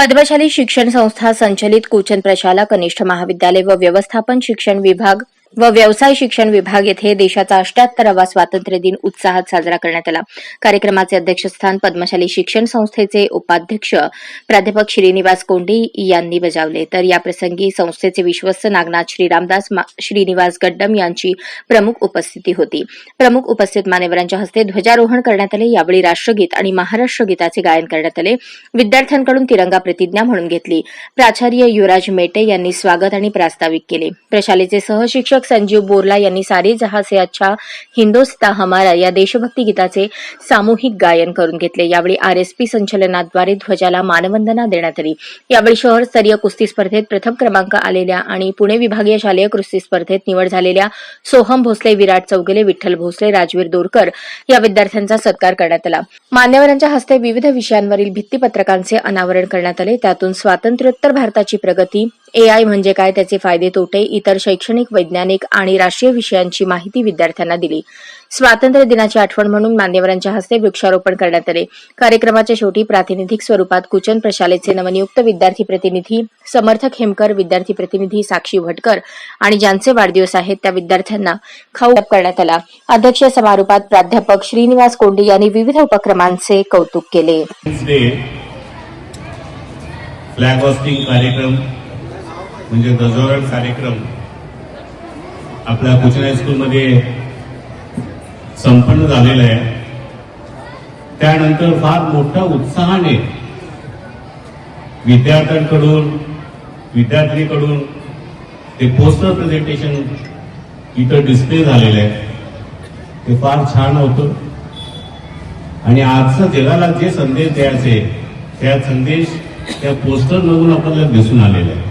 पद्मशाली शिक्षण संस्था संचलित कुचन प्रशाला कनिष्ठ महाविद्यालय व व्यवस्थापन शिक्षण विभाग व व्यवसाय शिक्षण विभाग येथे देशाचा अष्ट्याहत्तरावा स्वातंत्र्य दिन उत्साहात साजरा करण्यात आला. कार्यक्रमाचे अध्यक्षस्थान पद्मशाली शिक्षण संस्थेचे उपाध्यक्ष प्राध्यापक श्रीनिवास कोंडी यांनी बजावले. तर याप्रसंगी संस्थेचे विश्वस्त नागनाथ श्रीरामदास श्रीनिवास गड्डम यांची प्रमुख उपस्थिती होती. प्रमुख उपस्थित मान्यवरांच्या हस्ते ध्वजारोहण करण्यात आले. यावेळी राष्ट्रगीत आणि महाराष्ट्र गीताचे गायन करण्यात आले. विद्यार्थ्यांकडून तिरंगा प्रतिज्ञा म्हणून घेतली. प्राचार्य युवराज मेटे यांनी स्वागत आणि प्रास्ताविक केले. प्रशालेचे सहशिक्षक संजीव बोरला यांनी सारे जहा से अच्छा हिंदोस्ता हमारा या देशभक्ती गीताचे सामूहिक गायन करून घेतले. यावेळी आरएसपी संचलनाद्वारे ध्वजाला मानवंदना देण्यात आली. यावेळी शहर स्तरीय कुस्ती स्पर्धेत प्रथम क्रमांक आलेल्या आणि पुणे विभागीय शालेय कुस्ती स्पर्धेत निवड झालेल्या सोहम भोसले विराट चौगले विठ्ठल भोसले राजवीर दोरकर या विद्यार्थ्यांचा सत्कार करण्यात आला. मान्यवरांच्या हस्ते विविध विषयांवरील भित्तीपत्रकांचे अनावरण करण्यात आले. त्यातून स्वातंत्र्योत्तर भारताची प्रगती एआय म्हणजे काय? त्याचे फायदे तोटे इतर शैक्षणिक वैज्ञानिक आणि राष्ट्रीय विषयांची माहिती विद्यार्थ्यांना दिली. स्वातंत्र्य दिनाची आठवण म्हणून मान्यवरांच्या हस्ते वृक्षारोपण करण्यात आले. कार्यक्रमाच्या शेवटी प्रातिनिधिक स्वरूपात कुचन प्रशालेचे नवनियुक्त विद्यार्थी प्रतिनिधी समर्थक हेमकर विद्यार्थी प्रतिनिधी साक्षी भटकर आणि ज्यांचे वाढदिवस आहेत त्या विद्यार्थ्यांना खाऊ करण्यात आला. अध्यक्ष समारोपात प्राध्यापक श्रीनिवास कोंडी यांनी विविध उपक्रमांचे कौतुक केले. फ्लॅग होस्टिंग कार्यक्रम म्हणजे ध्वजारोहण कार्यक्रम आपल्या कोचन हायस्कूलमध्ये संपन्न झालेला आहे. त्यानंतर फार मोठ्या उत्साहाने विद्यार्थ्यांकडून विद्यार्थिनीकडून ते पोस्टर प्रेझेंटेशन इथं डिस्प्ले झालेलं आहे. ते फार छान होतं. आणि आजचं जगाला जे संदेश द्यायचे त्या संदेश त्या पोस्टरमधून आपल्याला दिसून आलेला आहे.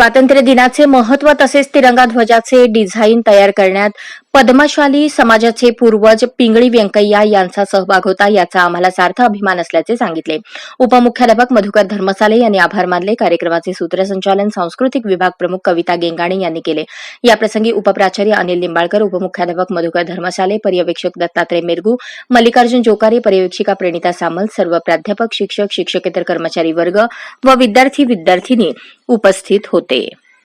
स्वातंत्र्य दिनाचे महत्त्व तसेच तिरंगा ध्वजाचे डिझाईन तयार करण्यात पद्मशाली समाजाचे पूर्वज पिंगळी व्यंकय्या यांचा सहभाग होता याचा आम्हाला सार्थ अभिमान असल्याचे सांगितले. उपमुख्याध्यापक मधुकर धर्मसाले यांनी आभार मानले. कार्यक्रमाचे सूत्रसंचालन सांस्कृतिक विभाग प्रमुख कविता गेंगाणे यांनी केले. याप्रसंगी उपप्राचार्य अनिल लिंबाळकर उपमुख्याध्यापक मधुकर धर्मसाले पर्यवेक्षक दत्तात्रय मिरगू मल्लिकार्जुन जोकारे पर्यवेक्षिका प्रणिता सामल सर्व प्राध्यापक शिक्षक शिक्षकेतर कर्मचारी वर्ग व विद्यार्थी विद्यार्थिनी उपस्थित होते.